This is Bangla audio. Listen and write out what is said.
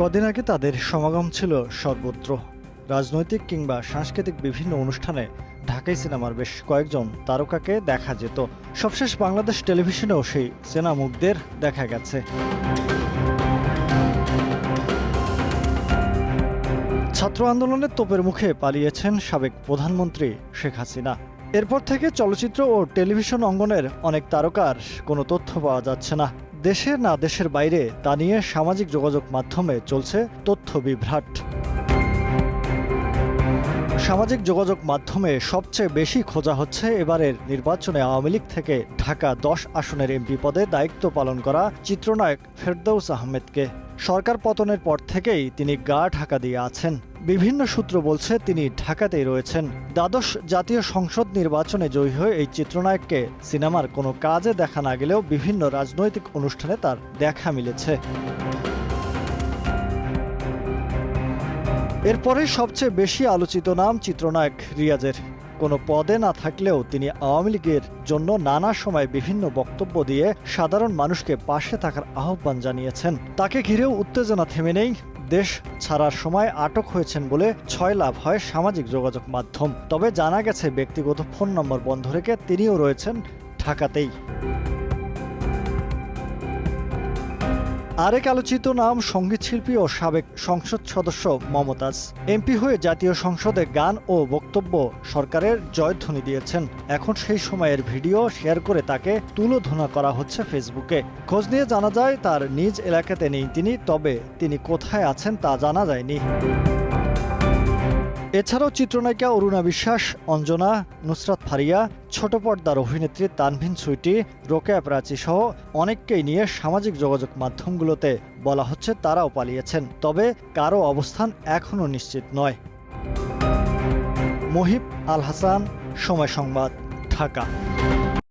কদিন আগে তাদের সমাগম ছিল সর্বত্র। রাজনৈতিক কিংবা সাংস্কৃতিক বিভিন্ন অনুষ্ঠানে ঢাকাই সিনেমার বেশ কয়েকজন তারকাকে দেখা যেত। সবশেষ বাংলাদেশ টেলিভিশনেও সেই চেনা মুখদের দেখা গেছে। ছাত্র আন্দোলনের তোপের মুখে পালিয়েছেন সাবেক প্রধানমন্ত্রী শেখ হাসিনা। এরপর থেকে চলচ্চিত্র ও টেলিভিশন অঙ্গনের অনেক তারকার কোনো তথ্য পাওয়া যাচ্ছে না। দেশের না দেশের বাইরে তা নিয়ে সামাজিক যোগাযোগ মাধ্যমে চলছে তথ্য বিভ্রাট। সামাজিক যোগাযোগ মাধ্যমে সবচেয়ে বেশি খোঁজা হচ্ছে এবারের নির্বাচনে আওয়ামী লীগ থেকে ঢাকা দশ আসনের এমপি পদে দায়িত্ব পালন করা চিত্রনায়ক ফেরদৌস আহমেদকে। সরকার পতনের পর থেকেই তিনি গা ঢাকা দিয়ে আছেন। বিভিন্ন সূত্র বলছে তিনি ঢাকাতেই রয়েছেন। দ্বাদশ জাতীয় সংসদ নির্বাচনে জয়ী হয়ে এই চিত্রনায়ককে সিনেমার কোনো কাজে দেখা না গেলেও বিভিন্ন রাজনৈতিক অনুষ্ঠানে তার দেখা মিলেছে। এরপরে সবচেয়ে বেশি আলোচিত নাম চিত্রনায়ক রিয়াজের। কোনো পদে না থাকলেও তিনি আওয়ামী লীগের জন্য নানা সময় বিভিন্ন বক্তব্য দিয়ে সাধারণ মানুষকে পাশে থাকার আহ্বান জানিয়েছেন। তাকে ঘিরেও উত্তেজনা থেমে নেই। দেশ ছাড়ার সময় আটক হয়েছেন বলে ছয় লাভ হয় সামাজিক যোগাযোগ মাধ্যম। তবে জানা গেছে, ব্যক্তিগত ফোন নম্বর বন্ধ রেখে তিনিও রয়েছেন ঢাকাতেই। আরেক আলোচিত নাম সঙ্গীতশিল্পী ও সাবেক সংসদ সদস্য মমতাজ। এমপি হয়ে জাতীয় সংসদে গান ও বক্তব্য সরকারের জয়ধ্বনি দিয়েছেন। এখন সেই সময়ের ভিডিও শেয়ার করে তাকে তুলোধনা করা হচ্ছে ফেসবুকে। খোঁজ নিয়ে জানা যায়, তার নিজ এলাকাতে নেই তিনি, তবে তিনি কোথায় আছেন তা জানা যায়নি। এছাড়াও চিত্রনায়িকা অরুণা বিশ্বাস, অঞ্জনা, নুসরাত ফারিয়া, ছোট পর্দার অভিনেত্রী তানভিন সুইটি, রোকেয়া প্রাচী সহ অনেককেই নিয়ে সামাজিক যোগাযোগ মাধ্যমগুলোতে বলা হচ্ছে তারাও পালিয়েছেন। তবে কারও অবস্থান এখনও নিশ্চিত নয়। মহিব আল হাসান, সময় সংবাদ, ঢাকা।